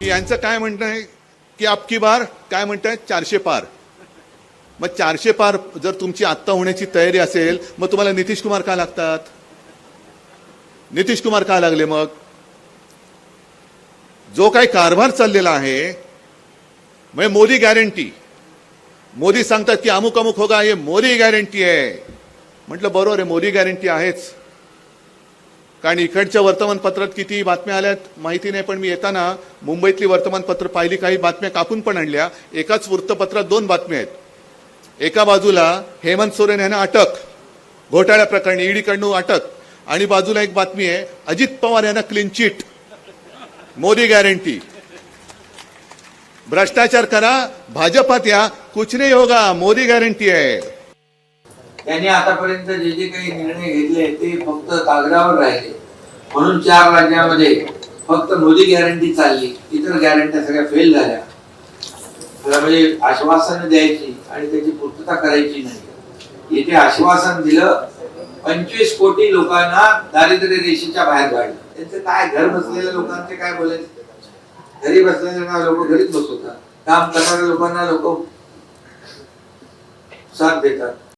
यांचं काय म्हणणं आहे की आपकी बार? काय म्हणताय चारशे पार. मग चारशे पार जर तुमची आत्ता होण्याची तयारी असेल मग तुम्हाला नितीश कुमार का लागतात? नितीश कुमार का लागले मग? जो काही कारभार चाललेला आहे म्हणजे मोदी गॅरंटी मोदी सांगतात की अमुक अमुक होगा हे मोदी गॅरंटी आहे. म्हटलं बरोबर आहे मोदी गॅरंटी आहेच. कारण इकडच्या वर्तमानपत्रात किती बातम्या आल्यात माहिती नाही पण मी येताना मुंबईतली वर्तमानपत्र पाहिली काही बातम्या कापून पण आणल्या. एकाच वृत्तपत्रात दोन बातम्या आहेत. एका बाजूला हेमंत सोरेन यांना अटक घोटाळ्या प्रकरणी ईडीकडनं अटक आणि बाजूला एक बातमी आहे अजित पवार यांना क्लीन चिट मोदी गॅरंटी भ्रष्टाचार करा भाजपात या कुछ नाही होगा मोदी गॅरंटी आहे त्यांनी आतापर्यंत जे जे काही निर्णय घेतले ते फक्त कागदावर राहिले. म्हणून चार राज्यामध्ये फक्त मोदी गॅरंटी चालली इतर गॅरंट्या सगळ्या फेल झाल्या. त्याला म्हणजे आश्वासन द्यायची आणि त्याची पूर्तता करायची नाही. येथे आश्वासन दिलं पंचवीस कोटी लोकांना दारिद्र्य रेषेच्या बाहेर काढलं. त्यांचं काय घर बसलेल्या लोकांचे काय बोलायचं? घरी बसलेल्या लोक घरीच बसवतात. काम करणाऱ्या लोकांना लोक साथ देतात.